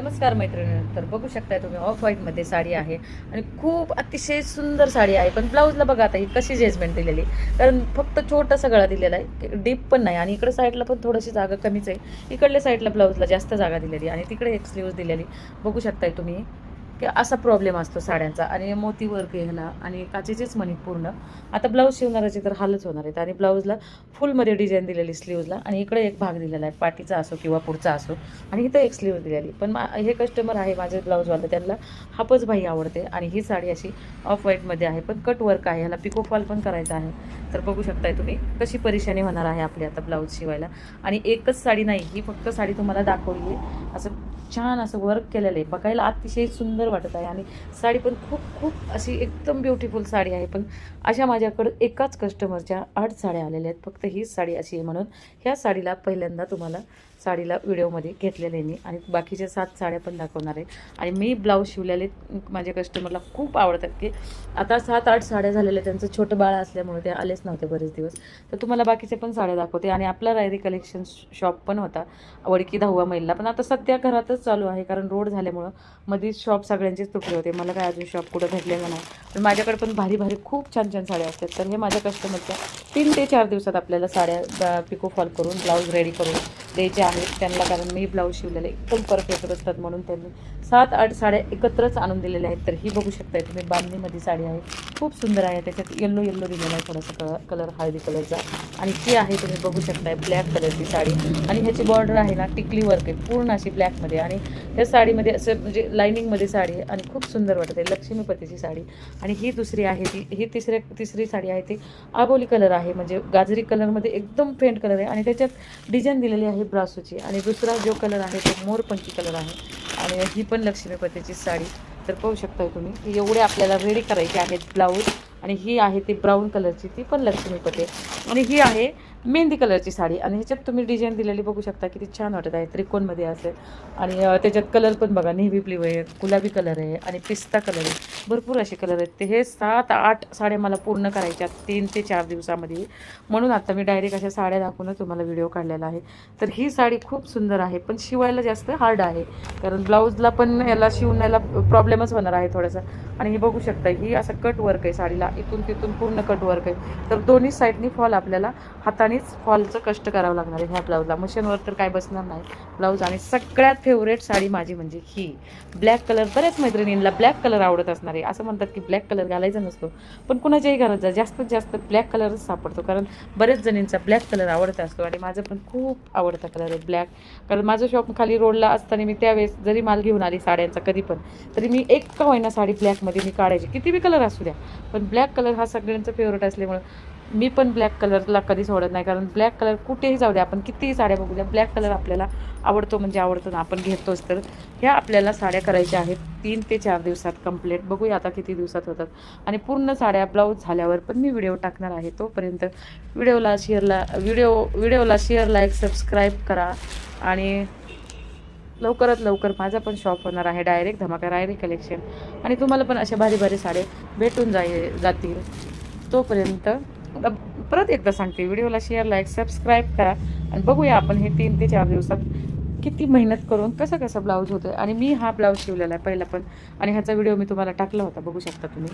नमस्कार मैत्रिणी तर बघू शकताय तुम्ही ऑफ व्हाईटमध्ये साडी आहे आणि खूप अतिशय सुंदर साडी आहे. पण ब्लाऊजला बघा आता ही कशी जजमेंट दिलेली कारण फक्त छोटासा गळा दिलेला आहे डीप पण नाही. आणि इकडे साईडला पण थोडीशी जागा कमीच आहे. इकडल्या साईडला ब्लाऊजला जास्त जागा दिलेली आणि तिकडे एक स्लीव्ज दिलेली बघू शकताय तुम्ही. की असा प्रॉब्लेम असतो साड्यांचा. आणि मोती वर्क ह्याला आणि काचेचेच मणी पूर्ण. आता ब्लाऊज शिवणाराचे तर हालच होणार आहेत. आणि ब्लाऊजला फुलमध्ये डिझाईन दिलेली स्लीव्जला आणि इकडे एक भाग दिलेला आहे. पाठीचा असो किंवा पुढचा असो. आणि इथं एक स्लीव दिलेली. पण मा हे कस्टमर आहे माझे ब्लाऊजवाले त्यांना हापच भाई आवडते. आणि ही साडी अशी ऑफ व्हाईटमध्ये आहे. पण कट वर्क आहे. ह्याला पिकोफॉल पण करायचा आहे. तर बघू शकताय तुम्ही कशी परेशानी होणार आहे आपली आता ब्लाऊज शिवायला. आणि एकच साडी नाही. ही फक्त साडी तुम्हाला दाखवली आहे. असं छान असं वर्क केलेलं आहे. बघायला अतिशय सुंदर वाटत आहे आणि साडी पण खूप खूप अशी एकदम ब्युटिफुल साडी आहे. पण अशा माझ्याकडं एकाच कस्टमरच्या आठ साड्या आलेल्या आहेत. फक्त हीच साडी अशी आहे म्हणून ह्या साडीला पहिल्यांदा तुम्हाला साडीला व्हिडिओमध्ये घेतलेले मी आणि बाकीच्या सात साड्या पण दाखवणार आहे. आणि मी ब्लाऊज शिवलेले माझ्या कस्टमरला खूप आवडतात की आता सात आठ साड्या झालेल्या त्यांचं छोटं बाळ असल्यामुळे ते आलेच नव्हते बरेच दिवस. तर तुम्हाला बाकीचे पण साड्या दाखवते. आणि आपला रायरी कलेक्शन शॉप पण होता वडकी दहावा मैलला. पण आता सध्या घरातच चालू आहे कारण रोड झाल्यामुळं मध्येच शॉप सगळ्यांचेच तुकडे होते. मला काय अजून शॉप कुठं भेटलेलं नाही. पण माझ्याकडे पण भारी भारी खूप छान छान साड्या असतात. तर हे माझ्या कस्टमरच्या तीन ते चार दिवसात आपल्याला साड्या पिको फॉल करून ब्लाऊज रेडी करून द्यायचे आहेत त्यांना कारण मी ब्लाऊज शिवलेले एकदम परफेक्ट असतात म्हणून त्यांनी सात आठ साड्या एकत्रच आणून दिलेल्या आहेत. तर ही बघू शकताय तुम्ही बांधणीमध्ये साडी आहे खूप सुंदर आहे. त्याच्यात येल्लो येल्लो दिलेला आहे थोडासा कलर कलर हळदी कलरचा आणि ती आहे तुम्ही बघू शकताय ब्लॅक कलरची साडी. आणि ह्याची बॉर्डर आहे ना टिकली वर्क आहे पूर्ण अशी ब्लॅकमध्ये आणि ह्या साडीमध्ये असं म्हणजे लाईनिंगमध्ये साडी आहे आणि खूप सुंदर वाटत आहे लक्ष्मीपतीची साडी. आणि ही दुसरी आहे ती ही तिसऱ्या तिसरी साडी आहे ती आबोली कलर आहे म्हणजे गाजरी कलरमध्ये एकदम फेंट कलर आहे. आणि त्याच्यात डिझाईन दिलेली आहे ब्रासूची. आणि दुसरा जो कलर आहे तो मोरपंखी कलर आहे. आणि ही पण लक्ष्मीपतीची साडी. तर पाहू शकता तुम्ही एवढे आपल्याला रेडी करायचे आहेत ब्लाऊज आणि ही आहे ती ब्राऊन कलरची ती पण लक्ष्मीपती. आणि ही आहे मेहंदी कलरची साडी. आणि ह्याच्यात तुम्ही डिझाईन दिलेली बघू शकता किती छान वाटत आहे. त्रिकोणमध्ये असेल. आणि त्याच्यात कलर पण बघा. नेव्ही ब्ल्यू आहे गुलाबी कलर आहे आणि पिस्ता कलर आहे. भरपूर असे कलर आहेत. ते हे सात आठ साड्या मला पूर्ण करायच्या तीन ते चार दिवसामध्ये. म्हणून आता मी डायरेक्ट अशा साड्या दाखवूनच तुम्हाला व्हिडिओ काढलेला आहे. तर ही साडी खूप सुंदर आहे पण शिवायला जास्त हार्ड आहे. कारण ब्लाऊजला पण याला शिवण्याला प्रॉब्लेमच होणार आहे थोडासा. आणि हे बघू शकता ही असं कट वर्क आहे साडीला. इथून तिथून पूर्ण कट वर्क आहे. तर दोन्ही साईडनी फॉल आपल्याला ठिकाणीच फॉलचं कष्ट करावं लागणार आहे ह्या ब्लाऊजला. मशीनवर तर काय बसणार नाही. ब्लाऊज आणि सगळ्यात फेवरेट साडी माझी म्हणजे ही. ब्लॅक कलर बऱ्याच मैत्रिणींना ब्लॅक कलर आवडत असणार आहे. असं म्हणतात की ब्लॅक कलर घालायचा नसतो. पण कुणाच्याही घरात जा जास्तीत जास्त ब्लॅक कलरच सापडतो. कारण बऱ्याच जणींचा ब्लॅक कलर आवडत असतो आणि माझं पण खूप आवडता कलर आहे ब्लॅक कारण माझं शॉप खाली रोडला असताना मी त्यावेळेस जरी माल घेऊन आली साड्यांचा कधी पण तरी मी एक का होईना साडी ब्लॅकमध्ये मी काढायची. किती बी कलर असू द्या. पण ब्लॅक कलर हा सगळ्यांचा फेवरेट असल्यामुळं मी पण ब्लॅक कलरला कधी सोडत नाही. कारण ब्लॅक कलर कुठेही जाऊ द्या आपण कितीही साड्या बघू द्या ब्लॅक कलर आपल्याला आवडतो म्हणजे आवडतो ना आपण घेतोच तर. ह्या आपल्याला साड्या करायच्या आहेत तीन ते चार दिवसात कंप्लीट बघूया आता किती दिवसात होतात. आणि पूर्ण साड्या ब्लाऊज झाल्यावर पण मी व्हिडिओ टाकणार आहे तोपर्यंत. व्हिडिओला शेअरला व्हिडिओ व्हिडिओला शेअर लाईक सबस्क्राईब करा. आणि लवकरात लवकर माझा पण शॉप होणार आहे डायरेक्ट धमाका डायरेक्ट कलेक्शन आणि तुम्हाला पण अशा भारी भारी साडे भेटून जाई जातील. तोपर्यंत परत एकदा सांगते व्हिडिओला शेअर लाईक सबस्क्राईब करा आणि बघूया आपण हे तीन ते चार दिवसात किती मेहनत करून कसा कसा ब्लाऊज होतो आणि मी हा ब्लाऊज शिवलेला आहे पहिला पण. आणि ह्याचा व्हिडिओ मी तुम्हाला टाकला होता बघू शकता तुम्ही.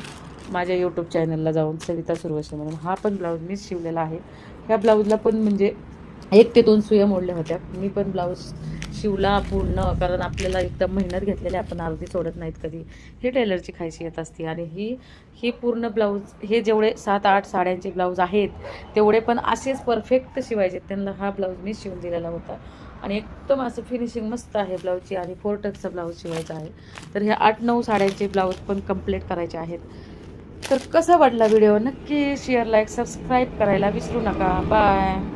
माझ्या यूट्यूब चॅनलला जाऊन सविता सुरवशी म्हणून हा पण ब्लाऊज मीच शिवलेला आहे. ह्या ब्लाऊजला पण म्हणजे एक ते दोन सुया मोडल्या होत्या. मी पण ब्लाऊज शिवला पूर्ण कारण आपल्याला एकदम मेहनत घेतलेली आपण अर्धी सोडत नाहीत कधी. ही टेलरची खायसियत असते. आणि ही ही पूर्ण ब्लाऊज हे जेवढे सात आठ साड्यांचे ब्लाऊज आहेत तेवढे पण असेच परफेक्ट शिवायचे. त्यांना हा ब्लाऊज मी शिवून दिलेला होता. आणि एकदम असं फिनिशिंग मस्त आहे ब्लाऊजची. आणि फोर टक्सचा ब्लाऊज शिवायचा आहे. तर हे आठ नऊ साड्यांचे ब्लाऊज पण कंप्लीट करायचे आहेत. तर कसा वाटला व्हिडिओ? नक्की शेअर लाईक सबस्क्राईब करायला विसरू नका. बाय